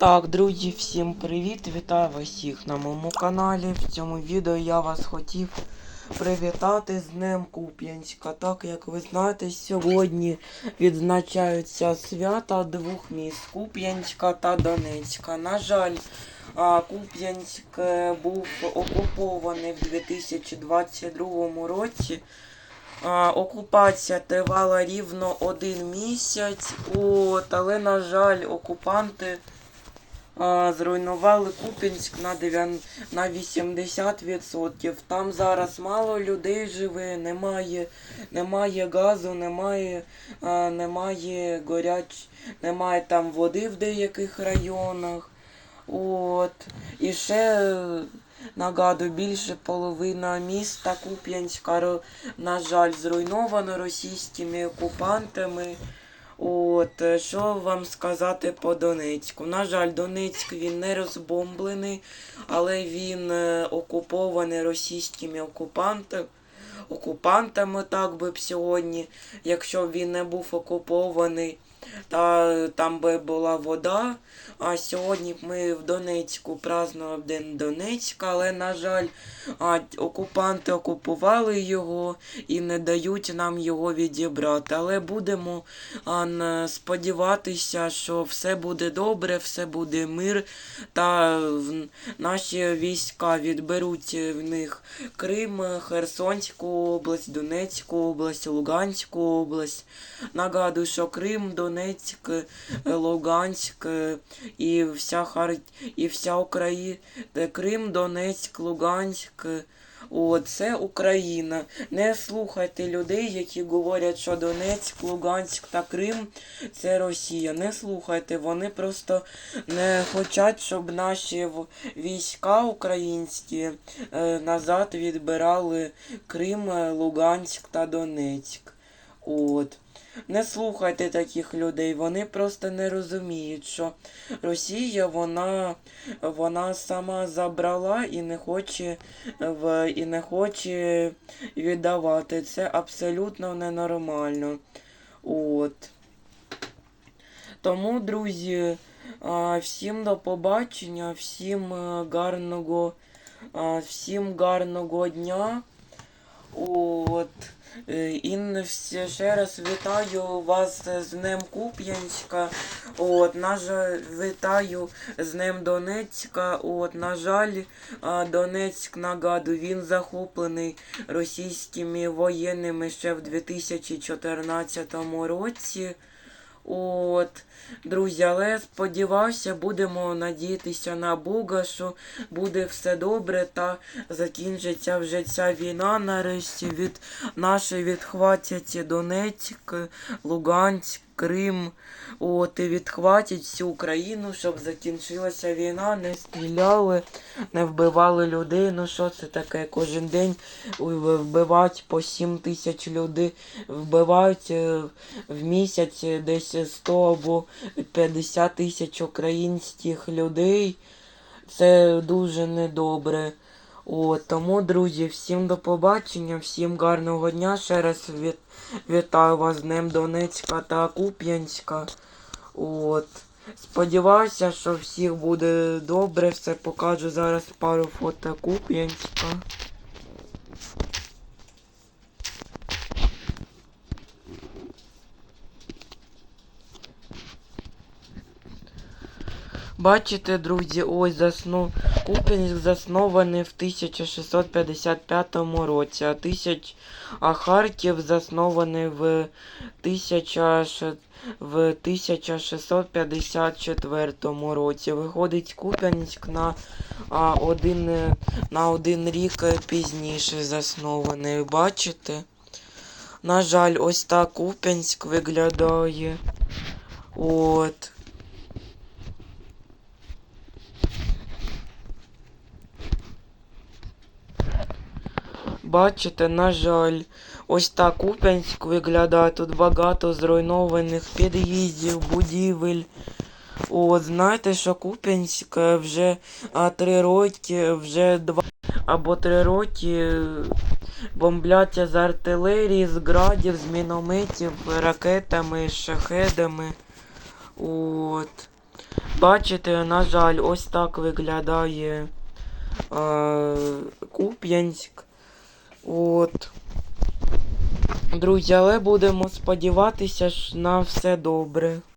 Так, друзі, всім привіт! Вітаю вас всіх на моєму каналі. В цьому відео я вас хотів привітати з Днем Куп'янська. Так як ви знаєте, сьогодні відзначаються свята двох міст Куп'янська та Донецька. На жаль, Куп'янськ е, був окупований в 2022 році. Окупація тривала рівно один місяць, от, але, на жаль, окупанти зруйнували Купінськ на 9, на 80%. Там зараз мало людей живе, немає, немає газу, немає, немає горяч, немає там води в деяких районах. От. І ще нагадую, більше половина міста Куп'янська, на жаль, зруйновано російськими окупантами. От, е, що вам сказати по Донецьку? На жаль, Донецьк він не розбомблений, але він е, окупований російськими окупантами. Окупантами так би б сьогодні, якщо б він не був окупований, та там би була вода. А сьогодні ми в Донецьку празднували День Донецька, але, на жаль, а, окупанти окупували його і не дають нам його відібрати. Але будемо а, сподіватися, що все буде добре, все буде мир, та наші війська відберуть в них Крим, Херсонську область, Донецьку область, Луганську область. Нагадую, що Крим, Донецьк, е, Луганськ е, і вся Хар... і вся Україна, Крим, Донецьк, Луганськ. е, О, це Україна. Не слухайте людей, які говорять, що Донецьк, Луганськ та Крим це Росія. Не слухайте, вони просто не хочуть, щоб наші війська українські е, назад відбирали Крим, е, Луганськ та Донецьк. От. Не слухайте таких людей, вони просто не розуміють, що Росія вона, вона сама забрала і не хоче в, і не хоче віддавати. Це абсолютно ненормально. От. Тому, друзі, всім до побачення, всім е, гарного, всім гарного дня. От. Е, І ще раз вітаю вас з Днем Куп'янська. От, на жаль, вітаю з Днем Донецька. От, на жаль, Донецьк, нагадую, він захоплений російськими воєнними ще в 2014 році. От, друзі, але сподівався, будемо надіятися на Бога, що буде все добре та закінчиться вже ця війна. Нарешті від нашої відхватять Донецьк, Луганськ, Крим. От, і відхватять всю Україну, щоб закінчилася війна, не стріляли, не вбивали людей. Ну що це таке? Кожен день вбивають по 7 тисяч людей, вбивають е, в місяць десь 100 або 50 тисяч українських людей. Це дуже недобре. От, тому, друзі, всім до побачення, всім гарного дня. Ще раз від, вітаю вас з Днем Донецька та Куп'янська. От. Сподіваюся, що всіх буде добре. Все покажу зараз пару фото Куп'янська. Бачите, друзі, ось засну... Куп'янськ заснований в 1655 році, а, тисяч... а Харків заснований в, 1000... в 1654 році. Виходить Куп'янськ на, один... на один рік пізніше заснований. Бачите? На жаль, ось так Куп'янськ виглядає. От. Бачите, на жаль, ось так Куп'янськ виглядає. Тут багато зруйнованих під'їздів, будівель. От, знаєте, що Куп'янськ е, вже а, три роки, вже два або три роки е, бомбляться з артилерії, з градів, з мінометів, ракетами, шахедами. От. Бачите, на жаль, ось так виглядає е, Куп'янськ. От. Друзі, але будемо сподіватися ж на все добре.